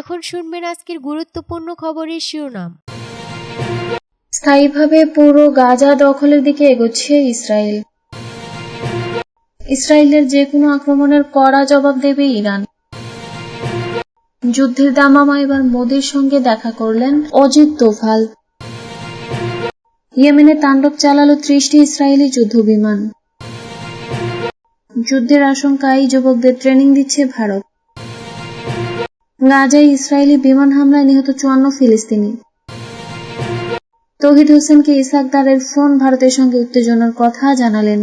এখন শুনবেন আজকের গুরুত্বপূর্ণ খবরের শিরোনাম। স্থায়ীভাবে পুরো গাজা দখলের দিকে এগোচ্ছে ইসরায়েল। ইসরায়েলের যে কোনো আক্রমণের কড়া জবাব দেবে ইরান। যুদ্ধের দামামা এবার মোদির সঙ্গে দেখা করলেন অজিত দোভাল। ইয়েমেনে তাণ্ডব চালালো ত্রিশটি ইসরায়েলি যুদ্ধ বিমান। যুদ্ধের আশঙ্কায় যুবকদের ট্রেনিং দিচ্ছে ভারত। গাজায় ইসরায়েলি বিমান হামলায় নিহত চুয়ান্ন ফিলিস্তিনি। তহিদ হোসেনকে ইসাকদারের ফোন, ভারতের সঙ্গে উত্তেজনার কথা জানালেন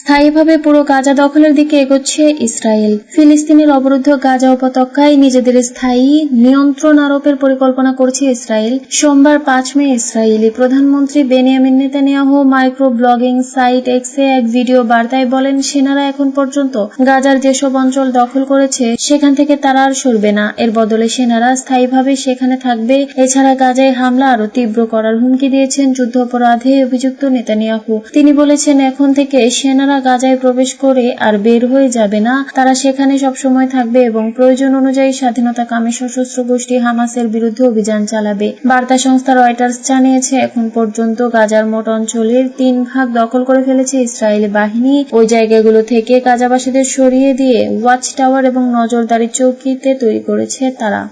স্থায়ীভাবে পুরো গাজা দখলের দিকে এগোচ্ছে ইসরায়েল। ফিলিস্তিনের অবরুদ্ধ গাজা উপত্যকায় নিজেদের স্থায়ী নিয়ন্ত্রণ আরোপের পরিকল্পনা করছে ইসরায়েল। সোমবার পাঁচ মে ইসরায়েলি প্রধানমন্ত্রী Benjamin Netanyahu micro blogging site এক্সে এক ভিডিও বার্তায় বলেন, সেনারা এখন পর্যন্ত গাজার যেসব অঞ্চল দখল করেছে, সেখান থেকে তারা আর সরবে না। এর বদলে সেনারা স্থায়ীভাবে সেখানে থাকবে। এছাড়া গাজায় হামলা আরও তীব্র করার হুমকি দিয়েছেন যুদ্ধাপরাধে অভিযুক্ত নেতানিয়াহু। তিনি বলেছেন, এখন থেকে সেনারা গাজায় প্রবেশ করে আর বের হয়ে যাবে না, তারা সেখানে সবসময় থাকবে এবং প্রয়োজন অনুযায়ী স্বাধীনতা কামী সশস্ত্র গোষ্ঠী হামাসের বিরুদ্ধে অভিযান চালাবে। বার্তা সংস্থা রয়টার্স জানিয়েছে, এখন পর্যন্ত গাজার মোট অঞ্চলের তিন ভাগ দখল করে ফেলেছে ইসরায়েলি বাহিনী। ওই জায়গাগুলো থেকে গাজাবাসীদের সরিয়ে দিয়ে ওয়াচ টাওয়ার এবং নজরদারি চৌকিতে তৈরি করেছে তারা।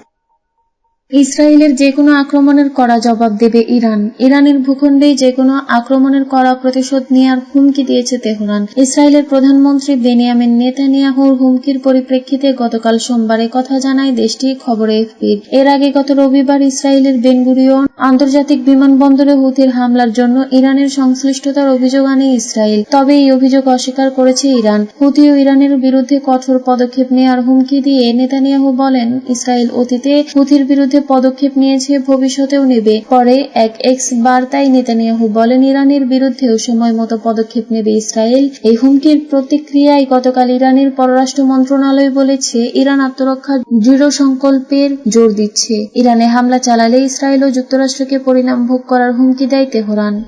ইসরায়েলের যে কোনো আক্রমণের কড়া জবাব দেবে ইরান। ইরানের ভূখণ্ডেই যে কোনো আক্রমণের কড়া প্রতিশোধ নেওয়ার হুমকি দিয়েছে তেহরান। ইসরায়েলের প্রধানমন্ত্রী বেনিয়ামিন নেতানিয়াহুর হুমকির পরিপ্রেক্ষিতে গতকাল সোমবার কথা জানায় দেশটি খবরে এফপির এর আগে গত রবিবার ইসরায়েলের বেনগুরিয়ন আন্তর্জাতিক বিমানবন্দরে হুতির হামলার জন্য ইরানের সংশ্লিষ্টতার অভিযোগ আনে ইসরায়েল। তবে এই অভিযোগ অস্বীকার করেছে ইরান। হুতি ও ইরানের বিরুদ্ধে কঠোর পদক্ষেপ নেওয়ার হুমকি দিয়ে নেতানিয়াহু বলেন, ইসরায়েল অতীতে হুতির বিরুদ্ধে পদক্ষেপ নিয়েছে, ভবিষ্যতেও নেবে। পরে এক এক্স বার্তায় নেতানিয়াহু বলেন, ইরানের বিরুদ্ধেও সময় মতো পদক্ষেপ নেবে ইসরায়েল। এই হুমকির প্রতিক্রিয়ায় গতকাল ইরানের পররাষ্ট্র মন্ত্রণালয় বলেছে, ইরান আত্মরক্ষা দৃঢ় সংকল্পের জোর দিচ্ছে। ইরানে হামলা চালালে ইসরায়েল ও যুক্তরাষ্ট্রকে পরিণাম ভোগ করার হুমকি দেয় তেহরান।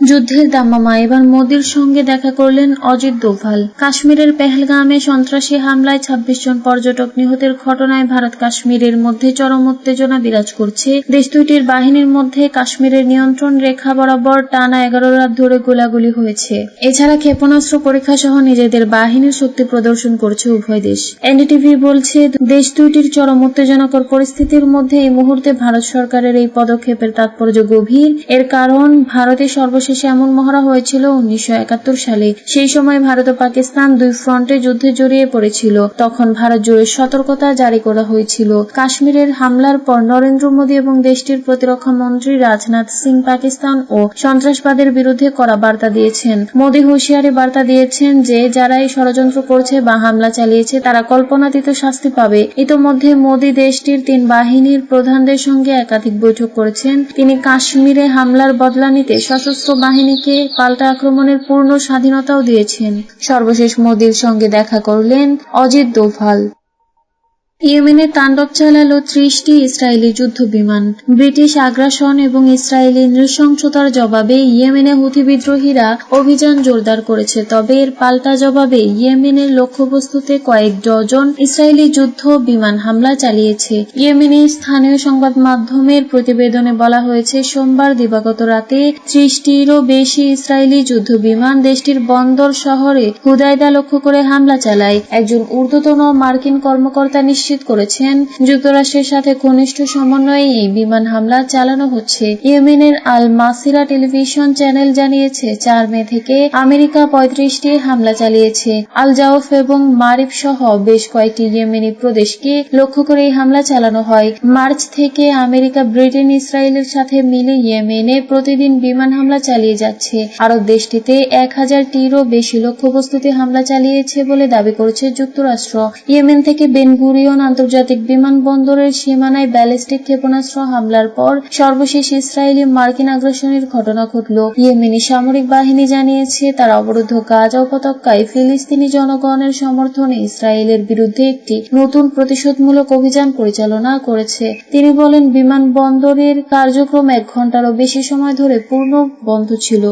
যুদ্ধের দামামা, এবার মোদির সঙ্গে দেখা করলেন অজিত দোভাল। কাশ্মীরের পেহেলগামে সন্ত্রাসী হামলায় ২৬ জন পর্যটক নিহতের ঘটনায় ভারত কাশ্মীরের মধ্যে চরম উত্তেজনা বিরাজ করছে। দেশ দুইটির বাহিনীর মধ্যে কাশ্মীরের নিয়ন্ত্রণ রেখা বরাবর টানা এগারো রাত ধরে গোলাগুলি হয়েছে। এছাড়া ক্ষেপণাস্ত্র পরীক্ষা সহ নিজেদের বাহিনীর শক্তি প্রদর্শন করছে উভয় দেশ। এনডিটিভি বলছে, দেশ দুইটির চরম উত্তেজনাকর পরিস্থিতির মধ্যে এই মুহূর্তে ভারত সরকারের এই পদক্ষেপের তাৎপর্য গভীর। এর কারণ ভারতের সর্বশেষ এমন মহড়া হয়েছিল উনিশশো একাত্তর সালে। সেই সময় ভারত ও পাকিস্তান দুই ফ্রন্টে যুদ্ধে জড়িয়ে পড়েছিল। তখন ভারত জুড়ে সতর্কতা জারি করা হয়েছিল। কাশ্মীরের হামলার পর নরেন্দ্র মোদী এবং দেশটির প্রতিরক্ষা মন্ত্রী রাজনাথ সিং পাকিস্তান ও সন্ত্রাসবাদের বিরুদ্ধে কড়া বার্তা দিয়েছেন। মোদী হুঁশিয়ারি বার্তা দিয়েছেন যে যারা এই ষড়যন্ত্র করছে বা হামলা চালিয়েছে, তারা কল্পনাতীত শাস্তি পাবে। ইতোমধ্যে মোদী দেশটির তিন বাহিনীর প্রধানদের সঙ্গে একাধিক বৈঠক করেছেন। তিনি কাশ্মীরে হামলার বদলা নিতে সশস্ত্র বাহিনীকে পাল্টা আক্রমণের পূর্ণ স্বাধীনতাও দিয়েছেন। সর্বশেষ মোদীর সঙ্গে দেখা করলেন অজিত দোভাল। ইয়েমেনে তাণ্ডব চালালো ত্রিশটি ইসরায়েলি যুদ্ধ বিমান ব্রিটিশ আগ্রাসন এবং ইসরায়েলি নৃশংসতার জবাবে ইয়েমেনে হুথি বিদ্রোহীরা অভিযান জোরদার করেছে, তবে এর পাল্টা জবাবে ইয়েমেনের লক্ষ্যবস্তুতে কয়েক ডজন ইসরায়েলি যুদ্ধ বিমান হামলা চালিয়েছে। ইয়েমেনের স্থানীয় সংবাদ মাধ্যমের প্রতিবেদনে বলা হয়েছে, সোমবার দিবাগত রাতে ত্রিশটিরও বেশি ইসরায়েলি যুদ্ধ বিমান দেশটির বন্দর শহরে হুদায়দা লক্ষ্য করে হামলা চালায়। একজন ঊর্ধ্বতন মার্কিন কর্মকর্তা নিশ্চিত করেছেন। যুক্তরাষ্ট্রের সাথে ঘনিষ্ঠ সমন্বয়ে এই বিমান হামলা চালানো হচ্ছে। ইয়েমেনের আল মাসিরা টেলিভিশন চ্যানেল জানিয়েছে, চার মে থেকে আমেরিকা পঁয়ত্রিশটি হামলা চালিয়েছে। আল জাউফ এবং মারিফ সহ বেশ কয়েকটি ইয়েমেনি প্রদেশকে লক্ষ্য করে এই হামলা চালানো হয়। মার্চ থেকে আমেরিকা, ব্রিটেন, ইসরায়েলের সাথে মিলে ইয়েমেনে প্রতিদিন বিমান হামলা চালিয়ে যাচ্ছে। আরব দেশটিতে এক হাজারটিরও বেশি লক্ষ্যবস্তুতে হামলা চালিয়েছে বলে দাবি করেছে যুক্তরাষ্ট্র। ইয়েমেন থেকে বেনগুরিয়ন আন্তর্জাতিক বিমানবন্দরের সীমানায় ব্যালিস্টিক ক্ষেপণাস্ত্র হামলার পর সর্বশেষ ইসরায়েলি মার্কিন আগ্রাসনের ঘটনা ঘটল। ইয়েমেনি সামরিক বাহিনী জানিয়েছে, তারা অবরুদ্ধ গাজা উপত্যকায় ফিলিস্তিনি জনগণের সমর্থনে ইসরায়েলের বিরুদ্ধে একটি নতুন প্রতিশোধমূলক অভিযান পরিচালনা করেছে। তিনি বলেন, বিমানবন্দরের কার্যক্রম এক ঘন্টারও বেশি সময় ধরে পূর্ণ বন্ধ ছিল।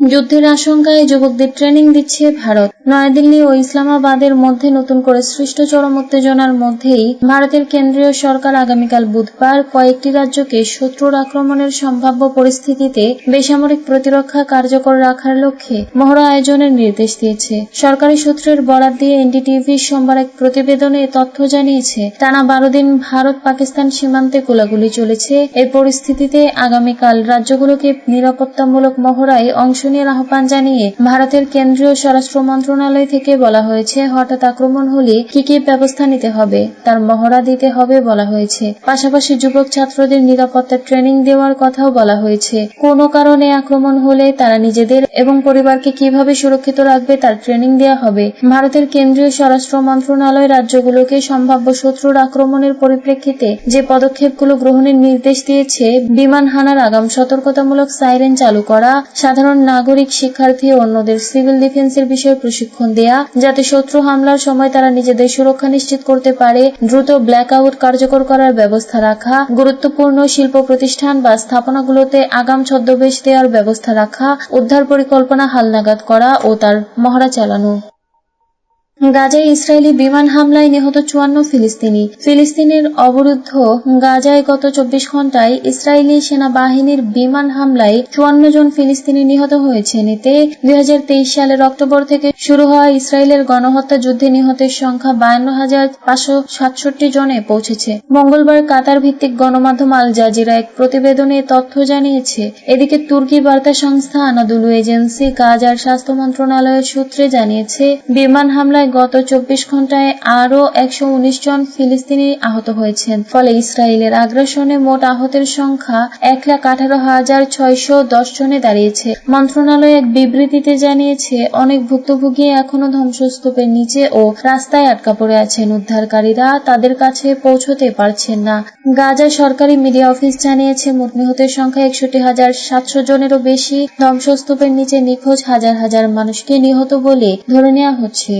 যুদ্ধের আশঙ্কায় যুবকদের ট্রেনিং দিচ্ছে ভারত। নয়াদিল্লি ও ইসলামাবাদের মধ্যে নতুন করে সৃষ্ট চরম উত্তেজনার মধ্যেই ভারতের কেন্দ্রীয় সরকার আগামীকাল বুধবার কয়েকটি রাজ্যকে শত্রুর আক্রমণের সম্ভাব্য পরিস্থিতিতে বেসামরিক প্রতিরক্ষা কার্যকর রাখার লক্ষ্যে মহড়া আয়োজনের নির্দেশ দিয়েছে। সরকারি সূত্রের বরাত দিয়ে এনডিটিভি সোমবার এক প্রতিবেদনে তথ্য জানিয়েছে, টানা বারো দিন ভারত পাকিস্তান সীমান্তে গোলাগুলি চলেছে। এই পরিস্থিতিতে আগামীকাল রাজ্যগুলোকে নিরাপত্তামূলক মহড়ায় অংশ নেওয়ার আহ্বান জানিয়ে ভারতের কেন্দ্রীয় স্বরাষ্ট্র মন্ত্রণালয় থেকে বলা হয়েছে, হঠাৎ আক্রমণ হলে কি কি ব্যবস্থা নিতে হবে, তার মহড়া দিতে হবে বলা হয়েছে। পাশাপাশি যুবক ছাত্রদের নিরাপত্তা ট্রেনিং দেওয়ার কথাও বলা হয়েছে। কোনো কারণে আক্রমণ হলে তারা নিজেদের এবং পরিবারকে কীভাবে সুরক্ষিত রাখবে তার ট্রেনিং দেওয়া হবে। ভারতের কেন্দ্রীয় স্বরাষ্ট্র মন্ত্রণালয় রাজ্যগুলোকে সম্ভাব্য শত্রুর আক্রমণের পরিপ্রেক্ষিতে যে পদক্ষেপগুলো গ্রহণের নির্দেশ দিয়েছে, বিমান হানার আগাম সতর্কতামূলক সাইরেন চালু করা, সাধারণ নাগরিক শিক্ষার্থী অন্যদের সিভিল ডিফেন্সের বিষয়ে প্রশিক্ষণ দেয়া, যাতে শত্রু হামলার সময় তারা নিজেদের সুরক্ষা নিশ্চিত করতে পারে, দ্রুত ব্ল্যাক আউট কার্যকর করার ব্যবস্থা রাখা, গুরুত্বপূর্ণ শিল্প প্রতিষ্ঠান বা স্থাপনাগুলোতে আগাম ছদ্মবেশ দেওয়ার ব্যবস্থা রাখা, উদ্ধার পরিকল্পনা হালনাগাদ করা ও তার মহড়া চালানো। গাজায় ইসরায়েলি বিমান হামলায় নিহত চুয়ান্ন ফিলিস্তিনি। ফিলিস্তিনের অবরুদ্ধ গাজায় গত চব্বিশ ঘন্টায় ইসরায়েলি সেনাবাহিনীর বিমান হামলায় চুয়ান্ন জন ফিলিস্তিনি নিহত হয়েছেন। এতে দুই হাজার তেইশ সালের অক্টোবর থেকে শুরু হওয়া ইসরায়েলের গণহত্যা যুদ্ধে নিহতের সংখ্যা বায়ান্ন হাজার পাঁচশো সাতষট্টি জনে পৌঁছেছে। মঙ্গলবার কাতার ভিত্তিক গণমাধ্যম আল জাজিরা এক প্রতিবেদনে তথ্য জানিয়েছে, এদিকে তুর্কি বার্তা সংস্থা আনাদুলু এজেন্সি গাজার স্বাস্থ্য মন্ত্রণালয়ের সূত্রে জানিয়েছে, বিমান হামলায় গত চব্বিশ ঘন্টায় আরও একশো উনিশ জন ফিলিস্তিনি আহত হয়েছেন। ফলে ইসরায়েলের আগ্রাসনে মোট আহতের সংখ্যা এক লাখ আঠারো হাজার ছয়শো দশ জনে দাঁড়িয়েছে। মন্ত্রণালয় এক বিবৃতিতে জানিয়েছে, অনেক ভুক্তভোগী এখনও ধ্বংসস্তূপের নিচে ও রাস্তায় আটকা পড়ে আছেন। উদ্ধারকারীরা তাদের কাছে পৌঁছতে পারছেন না। গাজা সরকারি মিডিয়া অফিস জানিয়েছে, মোট নিহতের সংখ্যা একষট্টি হাজার সাতশো জনেরও বেশি। ধ্বংসস্তূপের নিচে নিখোঁজ হাজার হাজার মানুষকে নিহত বলে ধরে নেওয়া হচ্ছে।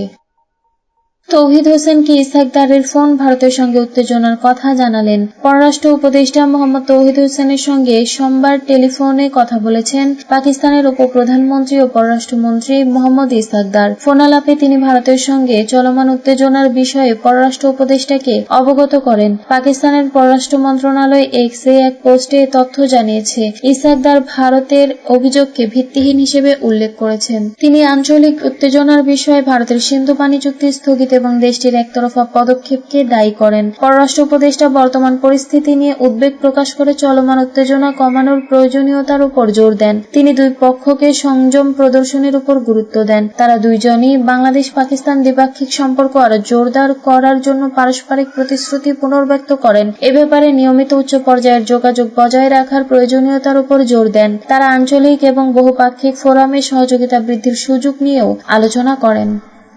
তৌহিদ হোসেনকে ইসহাকদারের ফোন ভারতের সঙ্গে উত্তেজনার কথা জানালেন? পররাষ্ট্র উপদেষ্টা মোহাম্মদ তৌহিদ হোসেনের সঙ্গে সোমবার টেলিফোনে কথা বলেছেন পাকিস্তানের উপপ্রধানমন্ত্রী ও পররাষ্ট্রমন্ত্রী মোহাম্মদ ইসহাকদার। ফোনালাপে তিনি ভারতের সঙ্গে চলমান উত্তেজনার বিষয়ে পররাষ্ট্র উপদেষ্টাকে অবগত করেন। পাকিস্তানের পররাষ্ট্র মন্ত্রণালয় এক্স এ এক পোস্টে তথ্য জানিয়েছে, ইসহাকদার ভারতের অভিযোগকে ভিত্তিহীন হিসেবে উল্লেখ করেছেন। তিনি আঞ্চলিক উত্তেজনার বিষয়ে ভারতের সিন্ধু পানি চুক্তি স্থগিত এবং দেশটির একতরফা পদক্ষেপকে দায়ী করেন। পররাষ্ট্র উপদেষ্টা বর্তমান পরিস্থিতি নিয়ে উদ্বেগ প্রকাশ করে চলমান উত্তেজনা কমানোর প্রয়োজনীয়তার উপর জোর দেন। তিনি দুই পক্ষকে সংযম প্রদর্শনের উপর গুরুত্ব দেন। তারা দুইজনই বাংলাদেশ পাকিস্তান দ্বিপাক্ষিক সম্পর্ক আরও জোরদার করার জন্য পারস্পরিক প্রতিশ্রুতি পুনর্ব্যক্ত করেন। এ ব্যাপারে নিয়মিত উচ্চ পর্যায়ের যোগাযোগ বজায় রাখার প্রয়োজনীয়তার উপর জোর দেন। তারা আঞ্চলিক এবং বহুপাক্ষিক ফোরামে সহযোগিতা বৃদ্ধির সুযোগ নিয়েও আলোচনা করেন।